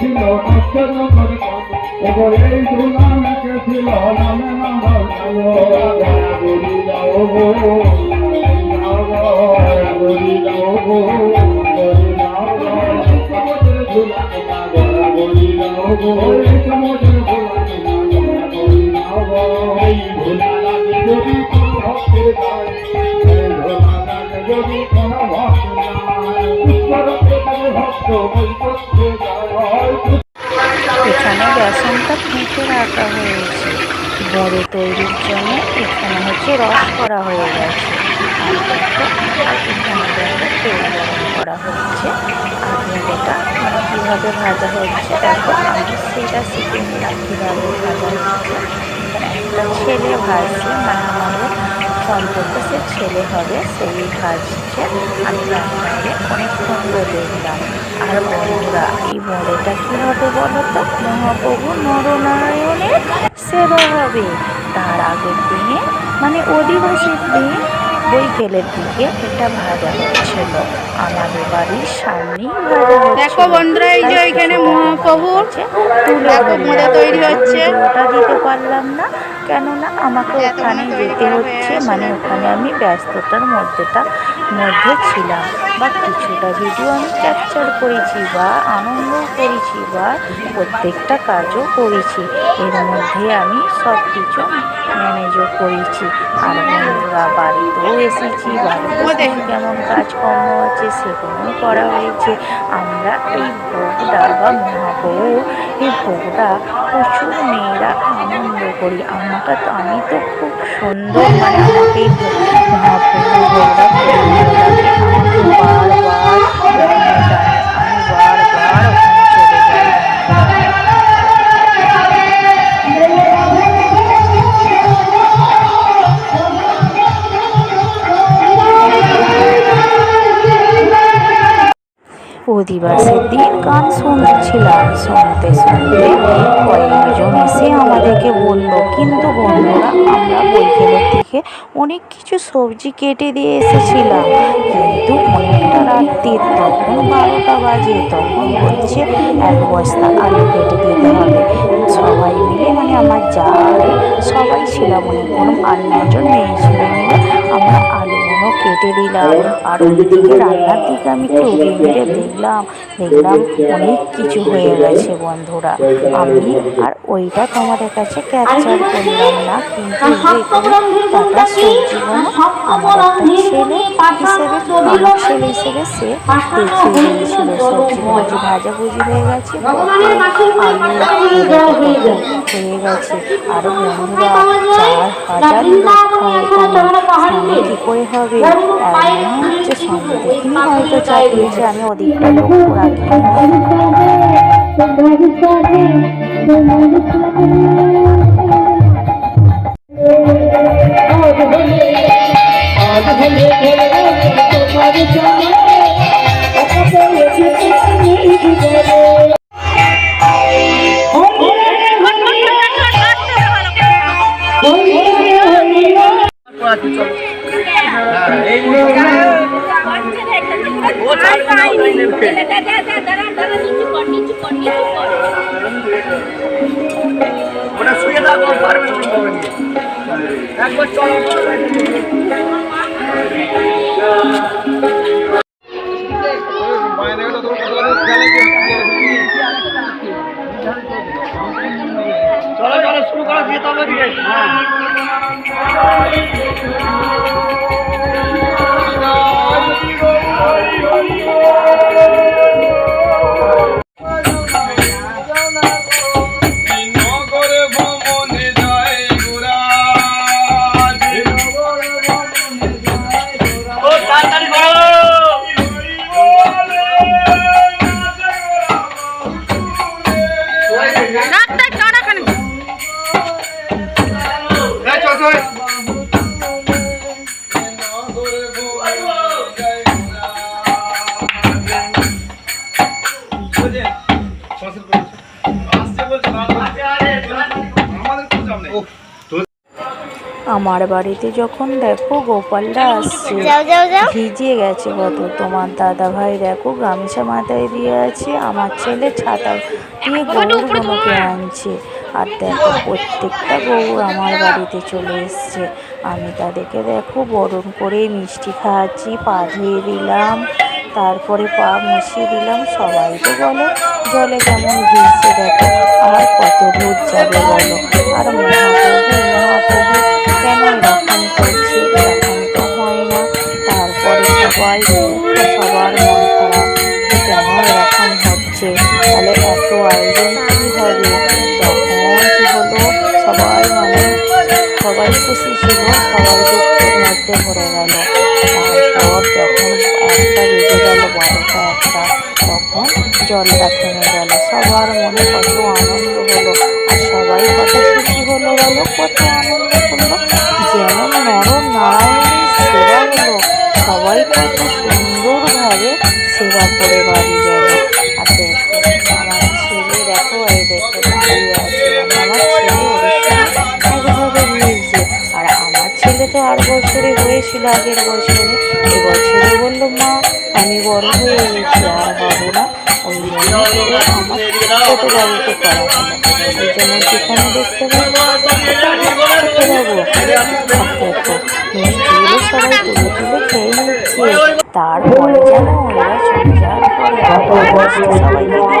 ছিল আজকে নম্বর ওগো এই ধুলো ছিল নামে নম্বর গড়ি যাও গো যাও যাও গো গড়ি যাও গো। গড়ি যাও গো সমুদ্রে রাখা হয়েছে। বড় তৈরির জন্য এখানে হচ্ছে রস করা হয়ে গেছে। করা হচ্ছে মানে কীভাবে ভাজা হচ্ছে দেখো, আমি সেটা শিখে নিলাম কীভাবে ভাজা হচ্ছে। ছেলে ভাজছে মানে আমাদের সম্পর্কে ছেলে হবে সেই ভাজছে আমি রান্নাঘরে অনেকক্ষণ দেখলাম আর বন্ধুরা এই বড়েটা কী হবে বলো তো? মহাপ্রভু নরনারায়ণের সেবা হবে। তার আগের দিনে মানে অধিবাসীর দিন বৈকেলের দিকে এটা ভাজা হচ্ছিল। আমাদের বাড়ির সামনেই ভাজা দেখো বন্ধুরা, এই যে এখানে মহাপ্রভুর হচ্ছে। তুলে ধরলাম। তৈরি হচ্ছে। ওটা দিতে পারলাম না। কেননা আমাকে এতক্ষণে ওখানে যেতে হচ্ছে মানে ওখানে আমি ব্যস্ততার মধ্যেটা মধ্যে ছিলাম। বা কিছুটা ভিডিও আমি ক্যাপচার করেছি বা আনন্দ করেছি বা প্রত্যেকটা কাজও করেছি। এর মধ্যে আমি সব কিছু ম্যানেজও করেছি। আর বন্ধুরা বাড়িতেও এসেছি বাড়িতে। কেমন কাজকর্ম আছে সেগুলো করা হয়েছে। আমরা এই ভোগটা বা মহাপ্রভু এই ভোগটা প্রচুর মেয়েরা আনন্দ করি। আমাকে তো আমি তো খুব সুন্দর মানে আমাকে এই ভোগ- মহাপ্রভু ভোগটা খুব ভালো লাগে। আমাকে বারবার অধিবাসের দিন গান শুনছিলাম। শুনতে শুনতে কয়েকজন এসে আমাদেরকে বলল, কিন্তু বন্ধুরা, আমরা বৈকেলের থেকে অনেক কিছু সবজি কেটে দিয়ে এসেছিলাম। কিন্তু অনেকটা রাত্রির তখন বারোটা বাজে, তখন হচ্ছে এক বস্তা আলু কেটে দিতে হবে। সবাই মিলে মানে আমার যা সবাই ছিলাম অনেকক্ষণ আট নজন মেয়ে ছিল আমরা আলুগুলো কেটে দিলাম? আর ওইদিকে রান্নার দিকে আমি টোপি মেরে দেখলাম। দেখলাম অনেক কিছু হয়ে গেছে বন্ধুরা। আমি আর ওইটা তোমাদের কাছে ক্যাপচার করলাম না। কিন্তু সবজিগুলো আমার একটা ছেলে হিসেবে ছেলে হিসেবে সে দেখিয়ে দিয়েছিল সবজিগুলো যে ভাজাভুজি হয়ে গেছে। আলু হয়ে গেছে। আর বন্ধুরা চার হাজার সামনে কি করে হবে হচ্ছে সামনে দেখিনি হয়তো যে আমি ওদিকটা লক্ষ্য রাখিনি ওটা শুয়ে থাকো পারবে একবার চলো চলো আমার বাড়িতে যখন দেখো গোপালরা আসছে যাও যাও যাও। ভিজে গেছে কত। তোমার দাদা ভাই দেখো গামছা মাথায় দিয়ে আছে আমার ছেলে ছাতা দিয়ে গৌরগুলোকে আনছে। আর দেখো, প্রত্যেকটা গৌর আমার বাড়িতে চলে এসছে। আমি তাদেরকে দেখো, বরণ করে মিষ্টি খাওয়াচ্ছি পা ধুয়ে দিলাম, তারপরে পা মুছিয়ে দিলাম। সবাই তো বলো, জলে কেমন ভিজছে দেখো, আর কত দূর যাবে বলো? আর মহাপ্রভু মহাপ্রভু কেন এরকম করছে? এরকম তো হয় না। তারপরে সবাই সবার মন খারাপ কেন এরকম হচ্ছে? তাহলে এত আয়োজন কী হবে? খুশি ছিল সবাই দুঃখের মধ্যে ভরে গেল। তারপর যখন একটা বেজে গেল, বারোটা একটা, তখন জলটা থেমে গেল। সবার মনে কত আনন্দ হলো আর সবাই কত খুশি হলো বলো, কত আনন্দ করল যেমন নর নারায়ণের সেবা হলো। সবাই কত সুন্দরভাবে সেবা করে বাড়ি গেল। তো আর বছরে হয়েছিল আগের বছরে। এবছরে বলল, মা, আমি বড় হয়ে গেছি, আর হব না। ওই করে আমার ছোটো বাবুকে করা হলো জন্য যেখানে দেখতে পাবো, ছোটো সবাই তুলে তুলে খেয়ে নিচ্ছে তারপরে যেন ওরা আবার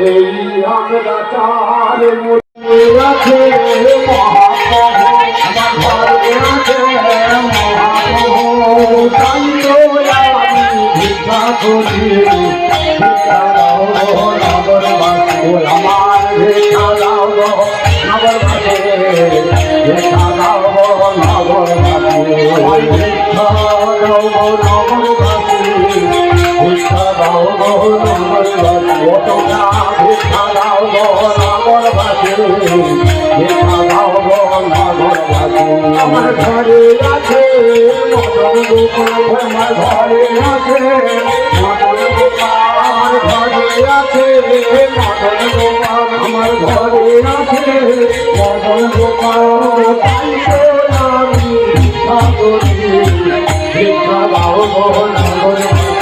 এই অন্ধকার মুড়ি আছে নগর নগর নগর নগর আমার ঘরে আছে মদন গোপাল আমার ঘরে আছে মদন গোপাল আমার ঘরে আছে মদন গোপাল আমার ঘরে আছে মদন গোপাল তাই ভিক্ষা ভিক্ষা দাও গো নগর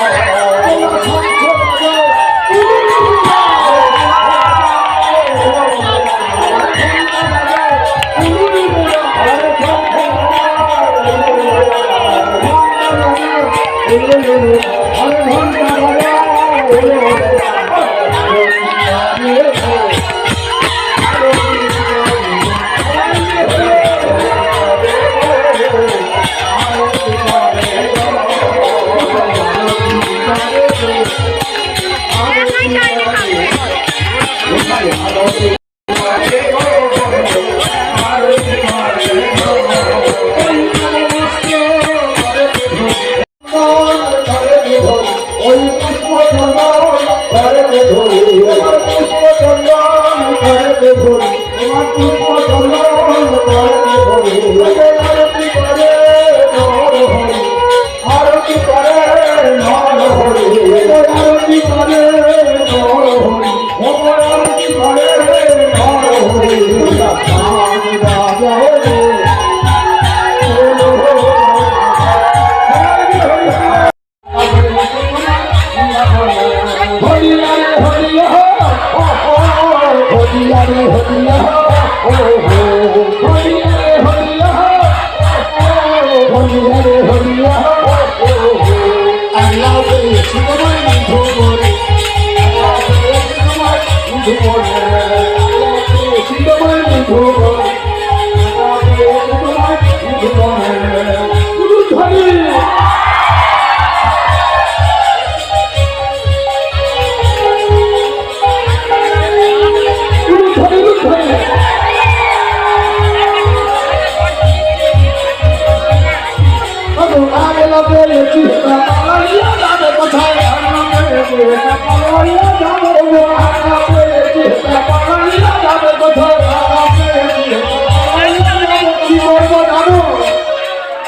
আমার তোমাকে পছন্দ তোমাকে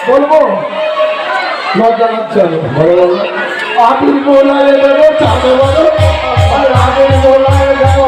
বলব? লজ্জা লাগছে বলো বলো। আবির বোলায় দেবো চাঁদে বলো। আর আবির বোলায় দেবো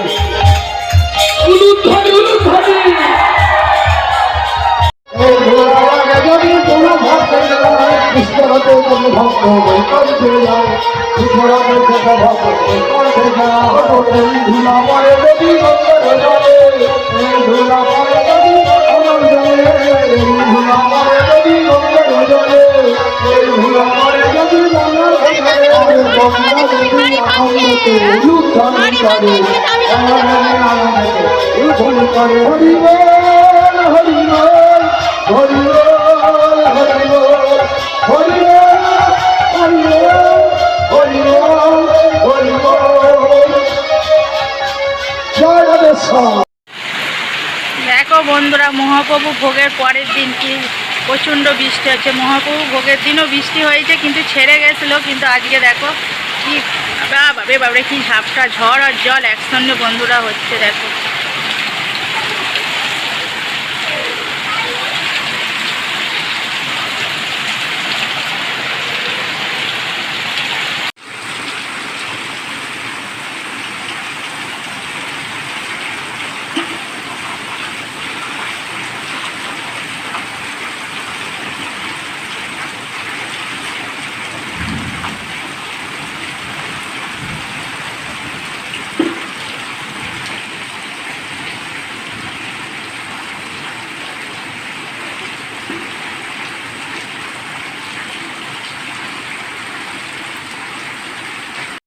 দেখো বন্ধুরা মহাপ্রভু ভোগের পরের দিন কি প্রচণ্ড বৃষ্টি হচ্ছে। মহাপ্রভু ভোগের দিনও বৃষ্টি হয়েছে কিন্তু ছেড়ে গেছিল কিন্তু আজকে দেখো কি বাবা বাবা বাবরে কি ঝাপটা ঝড় আর জল একসঙ্গে বন্ধুরা হচ্ছে দেখো।